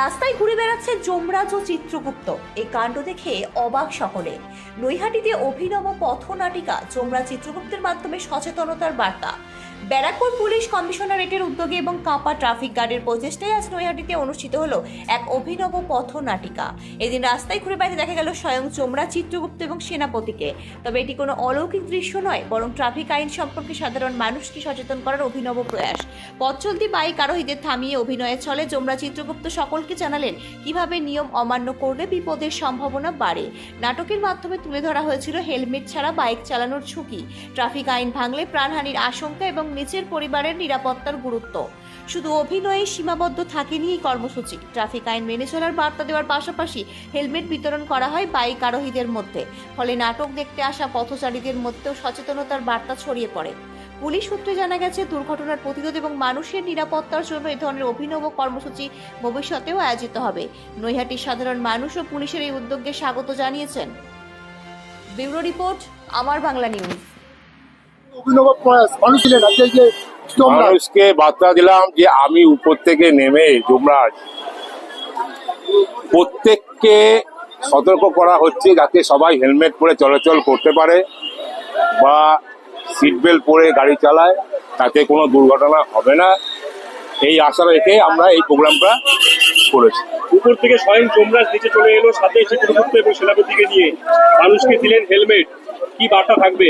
রাস্তায় ঘুরে বেড়াচ্ছে যমরাজ ও চিত্রগুপ্ত। এই কাণ্ড দেখে অবাক সকলে। নৈহাটিতে অভিনব পথনাটিকা যমরাজ চিত্রগুপ্তের মাধ্যমে সচেতনতার বার্তা। ব্যারাকপুর পুলিশ কমিশনারেটের উদ্যোগে এবং কাপা ট্রাফিক গার্ডের প্রচেষ্টায় আজ নৈহাটিতে অনুষ্ঠিত হলো এক অভিনব পথনাটিকা। এদিন রাস্তায় ঘুরে বেড়াতে দেখা গেল স্বয়ং চোমরা চিত্রগুপ্ত এবং সেনাপতিকে। তবে এটি কোনো অলৌকিক দৃশ্য নয়, বরং ট্রাফিক আইন সম্পর্কে সাধারণ মানুষকে সচেতন করার অভিনব প্রয়াস। পথ চলতি বাইক আরোহীদের থামিয়ে অভিনয়ের ছলে জোমরা চিত্রগুপ্ত। সকলকে জানালেন কীভাবে নিয়ম অমান্য করলে বিপদের সম্ভাবনা বাড়ে। নাটকের মাধ্যমে তুলে ধরা হয়েছিল হেলমেট ছাড়া বাইক চালানোর ঝুঁকি। ট্রাফিক আইন ভাঙলে প্রাণহানির আশঙ্কা এবং নিজের পরিবারের নিরাপত্তার গুরুত্ব। শুধু অভিনয়ে সীমাবদ্ধ থাকেনি এই কর্মসূচি। ট্রাফিক আইন মেনে চলার বার্তা দেওয়ার পাশাপাশি হেলমেট বিতরণ করা হয় বাইক আরোহীদের মধ্যে। ফলে নাটক দেখতে আসা পথচারীদের মধ্যেও সচেতনতার বার্তা ছড়িয়ে পড়ে। পুলিশ সূত্রে জানা গেছে, দুর্ঘটনার প্রতিরোধ এবং মানুষের নিরাপত্তার জন্য এই ধরনের অভিনব কর্মসূচি ভবিষ্যতেও আয়োজিত হবে। নৈহাটির সাধারণ মানুষ ও পুলিশের এই উদ্যোগকে স্বাগত জানিয়েছেন। ব্যুরো রিপোর্ট, আমার বাংলা নিউজ। অভিনব প্রয়াস। মানুষ ছিলেন আজকে যে মানুষকে বার্তা দিলাম যে আমি উপর থেকে নেমে যমরাজ। প্রত্যেককে সতর্ক করা হচ্ছে যাতে সবাই হেলমেট পরে চলাচল করতে পারে বা সিট বেল্ট পরে গাড়ি চালায় তাতে কোনো দুর্ঘটনা হবে না। এই আশা রেখে আমরা এই প্রোগ্রামটা করেছি। উপর থেকে স্বয়ং যমরাজ নিচে চলে এলো সাথে চিত্রগুপ্ত এবং সেনাপতিকে নিয়ে মানুষকে দিলেন হেলমেট। কি বার্তা থাকবে?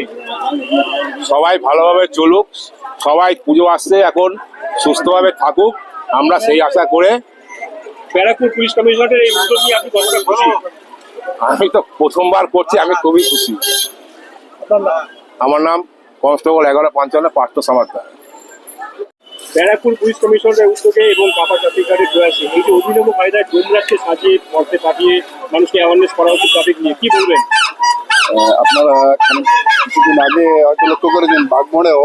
সবাই ভালোভাবে চলুক সবাই পুজো আসছে এখন সুস্থভাবে থাকুক আমরা সেই আশা করে ব্যারাকপুর পুলিশ কমিশনারের এই উদ্যোগ নিয়ে আপনি কতটা খুশি? আমি তো প্রথমবার করছি আমি খুবই খুশি। আমার নাম কনস্টেবল এগারো পঞ্চান্ন পার্থ সামার্তা ব্যারাকপুর পুলিশ কমিশনারের উদ্যোগে এবং কাপা ট্রাফিক গার্ডের প্রয়াসে এই যে অভিনব কায়দায় যমরাজকে সাজিয়ে পথে পাঠিয়ে মানুষকে অ্যাওয়ারনেস করা হচ্ছে ট্রাফিক নিয়ে কি বলবেন? আপনারা কিছুদিন আগে হয়তো লক্ষ্য করেছেন, বাগমোড়েও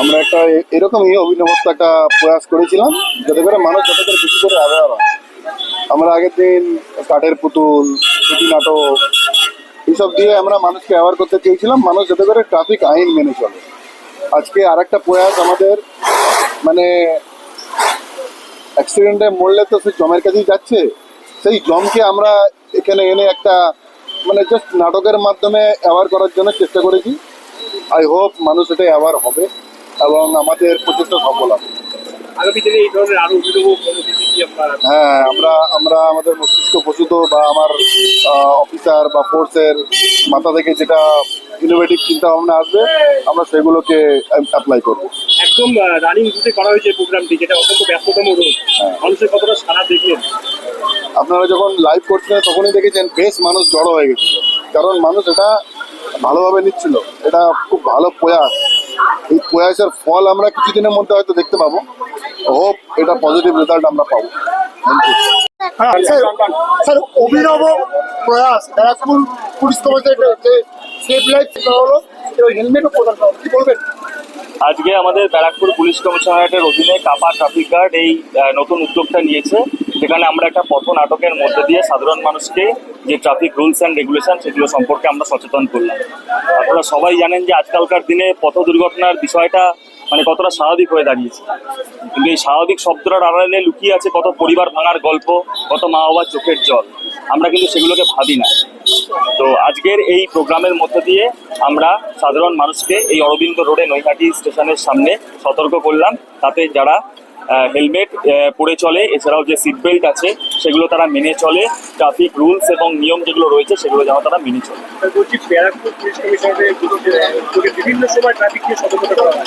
আমরা একটা এরকমই অভিনবত্ব একটা প্রয়াস করেছিলাম, যাতে করে মানুষ যাতে করে বেশি করে অ্যাওয়ার হয়। আমরা আগের দিন কাঠের পুতুল ছুটি নাটক এইসব দিয়ে আমরা মানুষকে অ্যাওয়ার করতে চেয়েছিলাম, মানুষ যাতে করে ট্রাফিক আইন মেনে চলে। আজকে আর একটা প্রয়াস আমাদের মানে অ্যাক্সিডেন্টে মরলে তো সেই জমের কাছেই যাচ্ছে, সেই জমকে আমরা এখানে এনে একটা মানে জাস্ট নাটকের মাধ্যমে অ্যাওয়ার করার জন্য চেষ্টা করেছি। আই হোপ মানুষ এটা অ্যাওয়ার হবে এবং আমাদের প্রচেষ্টা সফল হবে। হ্যাঁ আমরা আমরা আমাদের মস্তিষ্ক প্রসূত বা আমার অফিসার বা ফোর্সের মাথা থেকে যেটা ইনোভেটিভ চিন্তা ভাবনা আসবে আমরা সেগুলোকে অ্যাপ্লাই করব। একদম রানিং রুটে করা হয়েছে প্রোগ্রামটি যেটা অত্যন্ত ব্যস্ততম রোড মানুষের কতটা সারা দেখলেন? আপনারা যখন লাইভ করছিলেন তখনই দেখেছেন বেশ মানুষ জড়ো হয়ে গেছিল। কারণ মানুষ এটা ভালোভাবে নিচ্ছিল। এটা খুব ভালো প্রয়াস। এই প্রয়াসের ফল আমরা কিছুদিনের মধ্যে হয়তো দেখতে পাবো। হোপ এটা পজিটিভ রেজাল্ট আমরা পাবো। থ্যাংক ইউ স্যার অভিনব প্রয়াস। ব্যারাকপুর পুলিশ কমিশনারের যে সেফ লাইফ হলো হেলমেটও প্রদান করা কি বলবেন? আজকে আমাদের ব্যারাকপুর পুলিশ কমিশনারেটের অধীনে কাপা ট্রাফিক গার্ড এই নতুন উদ্যোগটা নিয়েছে। যেখানে আমরা একটা পথ নাটকের মধ্যে দিয়ে সাধারণ মানুষকে যে ট্রাফিক রুলস অ্যান্ড রেগুলেশন সেগুলো সম্পর্কে আমরা সচেতন করলাম। আপনারা সবাই জানেন যে আজকালকার দিনে পথ দুর্ঘটনার বিষয়টা মানে কতটা স্বাভাবিক হয়ে দাঁড়িয়েছে। কিন্তু এই স্বাভাবিক শব্দটার আড়ালে লুকিয়ে আছে কত পরিবার ভাঙার গল্প, কত মা বাবার চোখের জল। আমরা কিন্তু সেগুলোকে ভাবি না। তো আজকের এই প্রোগ্রামের মধ্যে দিয়ে আমরা সাধারণ মানুষকে এই অরবিন্দ রোডে নৈহাটি স্টেশনের সামনে সতর্ক করলাম। তাতে যারা হেলমেট পরে চলে। এছাড়াও যে সিট বেল্ট আছে সেগুলো তারা মেনে চলে। ট্রাফিক রুলস এবং নিয়ম যেগুলো রয়েছে সেগুলো যেন তারা মেনে চলে। আর বলছি ব্যারাকপুর পুলিশ কমিশনারের উদ্যোগে উদ্যোগে বিভিন্ন সময় ট্রাফিক নিয়ে সতর্কতা করা হয়।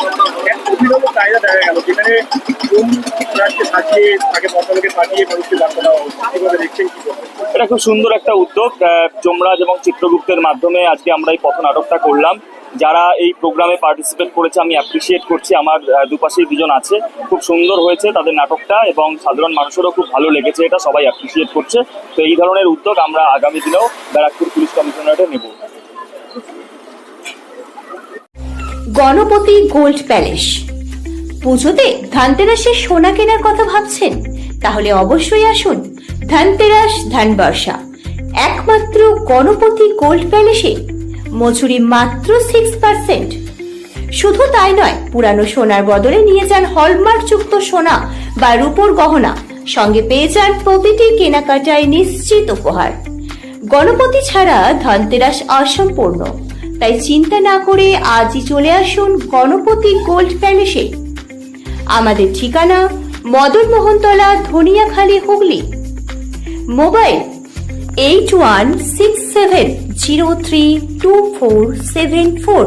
অভিনব কায়দা দেখা গেল যেখানে যমরাজকে সাজিয়ে তাকে পথলোকে পাঠিয়ে মানুষকে বার্তা দেওয়া হচ্ছে দেখছেন কি এটা খুব সুন্দর একটা উদ্যোগ। আহ, যমরাজ এবং চিত্রগুপ্তের মাধ্যমে আজকে আমরা এই পথ নাটকটা করলাম। যারা এই প্রোগ্রামে পার্টিসিপেট করেছে, আমি অ্যাপ্রিসিয়েট করছি। আমার দুপাশেই দুজন আছে। খুব সুন্দর হয়েছে তাদের নাটকটা এবং সাধারণ মানুষেরও খুব ভালো লেগেছে এটা, সবাই অ্যাপ্রিসিয়েট করছে। তো এই ধরনের উদ্যোগ আমরা আগামী দিনেও ব্যারাকপুর পুলিশ কমিশনারেটে নেব। Ganapati gold palace. পুজোতে ধানতেরাসের সোনা কেনার কথা ভাবছেন? তাহলে অবশ্যই আসুন। ধানতেরাস, ধানবর্ষা। একমাত্র গণপতি গোল্ড প্যালেসে মজুরি মাত্র সিক্স পার্সেন্ট শুধু তাই নয়, পুরানো সোনার বদলে নিয়ে যান হলমার্কযুক্ত সোনা বা রূপোর গহনা, সঙ্গে পেয়ে যান প্রতিটি কেনাকাটায় নিশ্চিত উপহার। গণপতি ছাড়া ধনতেরাস অসম্পূর্ণ। তাই চিন্তা না করে আজই চলে আসুন গণপতি গোল্ড প্যালেসে। আমাদের ঠিকানা Madan Mohantala Dhaniakhali, Hooghly. Mobile eight one six seven. zero three two four seven four